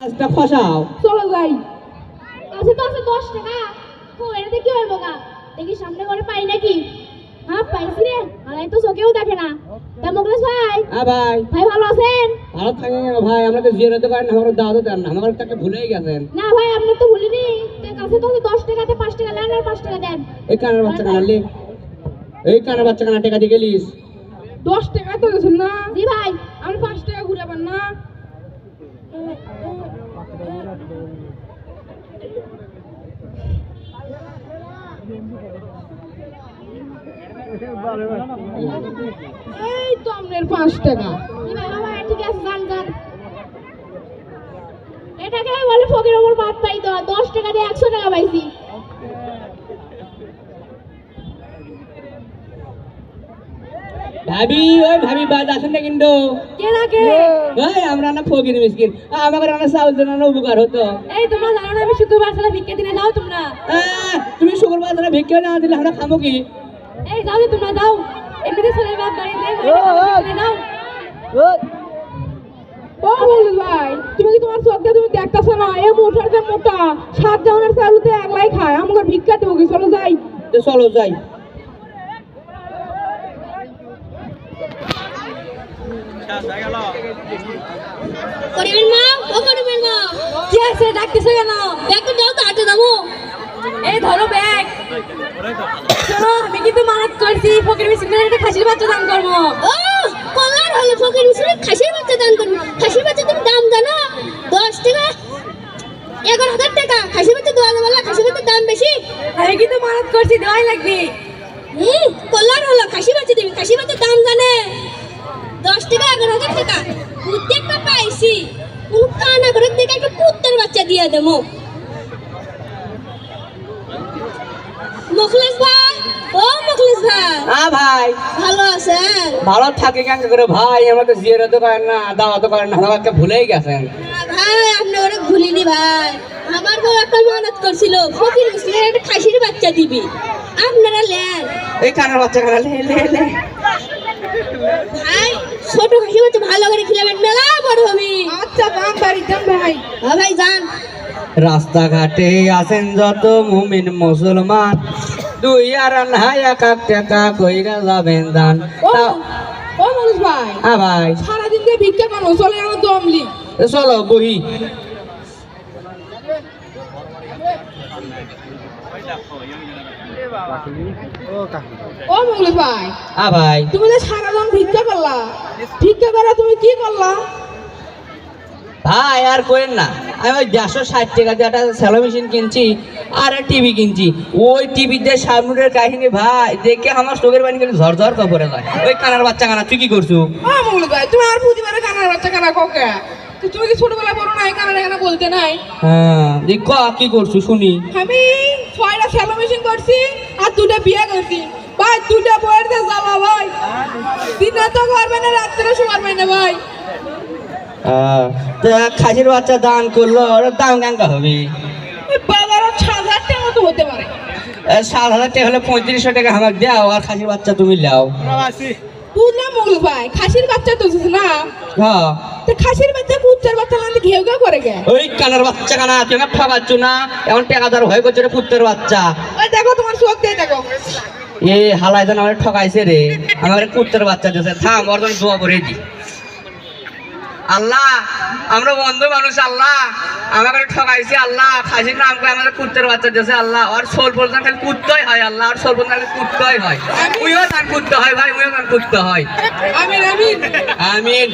কাজটা ফসাও। চলো যাই। আছে তো আছে দশ টাকা। ও এটাতে কি হইব গা দেখি সামনে করে পাই নাকি? হ্যাঁ পাইছি রে। আলাই তো চোখেও দেখে না। তা মুখলেশ ভাই। আ ভাই। ভাই ভালো আছেন? ভালো থাকেন কেন ভাই? আমরা তো জিরোতে পারেন আমার দাওয়াতে দেন না। আমার তাকে ভুলেই গেছেন। না ভাই আপনি তো ভুলিনি। তো কাছে তো আছে দশ টাকাতে পাঁচ টাকা দেন আর পাঁচ টাকা দেন। এই কানের বাচ্চা কানালি এই কানের বাচ্চা কানা টেকা দিয়ে গেলিস। দশ টাকা তো গেছেন না? জি ভাই। আমি পাঁচ টাকা ঘুরে পান না? এই তো আপনার পাঁচ টাকা। ঠিক আছে এটাকে বলে ফকির ওপর বাদ পাই তো, দশ টাকা দিয়ে একশো টাকা পাইছি। ভাবি ওই ভাবি বাদ আসেন না কিন্তু। কে রাখে ওই আমরা না ফকির মিসকিন। আমাকে রান্না চাউল দেন না উপকার হতো। এই তোমরা জানো না আমি ভিক্ষা দিনে যাও তোমরা। আহ, তুমি শুক্র বাজারে ভিক্ষা না দিলে আমরা খাব কি? এই যাও তোমরা যাও। এমনিতে ছেলের বাপ বাড়িতে নাও ও ভাই তুমি কি তোমার চোখ দিয়ে তুমি দেখতেছো না? এ মোটার যে মোটা সাত জনের চালুতে একলাই খায় আমাকে ভিক্ষা দেবো কি? চলো যাই। তো চলো যাই। করিবেন মা? ও করিবেন মা? কি আছে ডাকতেছে কেন? ব্যাগটা দাও তো দাও। এই ধরো ব্যাগ। শোনো আমি কিন্তু করছি ফকির মিছিল একটা খাসির বাচ্চা দান করব। ও কলার হলো ফকির মিছিল খাসির বাচ্চা দান করব। খাসির বাচ্চা তুমি দাম জানো? দশ টাকা? এগারো হাজার টাকা। খাসির বাচ্চা যাবে না খাসির বাচ্চার দাম বেশি। আমি কিন্তু মানত করছি দেওয়াই লাগবে। হুম কলার হলো খাসি বাচ্চা দিবি খাসি বাচ্চার দাম জানে দশ টাকা এগারো হাজার টাকা প্রত্যেকটা কোন কানা করে দেখে একটা কুত্তার বাচ্চা দিয়ে দেবো। মুখলেস ভাই ও মুখলেস ভাই। আ ভাই। ভালো আছেন? ভালো থাকে কেন করে ভাই আমরা তো জিরোতে পারেন না দাওয়াতে পারেন না আমাকে ভুলেই গেছেন। ভাই আপনি ওরা ভুলিনি ভাই। আমার বউ একটা মানত করছিল ফকির মুসলিমের একটা খাসির বাচ্চা দিবি। আপনারা নেন। এই কানের বাচ্চা কানা লে লে লে। ভাই ছোট খাসি বাচ্চা ভালো করে খেলাবেন মেলা বড় হবে। দাম বাড়ি ভাই হ্যাঁ ভাই যান। রাস্তাঘাটে আছেন যত মুমিন মুসলমান। দুই আর নাই এক এক টাকা কইরা যাবেন দান। ও তা- ভাই। আ ভাই। সারাদিন দিয়ে ভিক্ষা করো চলে আমার দমলি চলো বহি। ও মঙ্গলেশ ভাই আ ভাই। তুমি যে সারাদিন ভিক্ষা করলা ভিক্ষা করে তুমি কি করলা? ভাই আর কোয়েন না আমি ওই দেড়শো ষাট টাকা দিয়ে একটা স্যালো মেশিন কিনছি আর টিভি কিনছি। ওই টিভিতে সামনের কাহিনী ভাই দেখে আমার চোখের পানি গেলে ঝরঝর করে যায়। ওই কানার বাচ্চা কানা তুই কি করছ? ভাই তুমি আর প্রতিবারে কানার বাচ্চা কানা কোকে তুমি কি ছোটবেলা বলো নাই কানার এখানে বলতে নাই? হ্যাঁ দেখ কি করছ শুনি। আমি ছয়টা সেলো মেশিন করছি আর দুটা বিয়ে করছি। ভাই দুটা বইয়ের যে জ্বালা ভাই। দিনে তো করবে না রাত্রে শোয়ারবে না ভাই। খাসির বাচ্চা দান করল ওর দাম গাঙ্গা হবে? এই বাবারও ছ হাজার টাকা মতো হতে পারে। সাত হাজার টাকা হলে পঁয়ত্রিশশো টাকা আমাকে দাও আর খাসির বাচ্চা তুমি লাও। ভাই খাসির বাচ্চা তো না? হ্যাঁ। তো খাসির বাচ্চা বাচ্চা লান্দি ঘেউ ঘেউ করে গে ওই কানার বাচ্চা কানা না এখন টাকা দেওয়ার ভয় রে বাচ্চা। ওই দেখো তোমার চোখ দিয়ে দেখো। এ হালাই যেন আমার ঠকাইছে রে। আমার কুত্তের বাচ্চা দিয়েছে থাম ওর জন্য দোয়া করে দি। আল্লাহ আমরা বন্ধু মানুষ আল্লাহ। আমাকে ঠকাইছে আল্লাহ। খাসির নাম করে আমাদের কুত্তের বাচ্চা দিয়েছে আল্লাহ। আর সোল পর্যন্ত খালি কুত্তই হয় আল্লাহ। আর সোল পর্যন্ত খালি কুত্তই হয়। উইও গান কুত্তে হয় ভাই উইও গান কুত্তে হয়। আমিন আমিন। আমিন।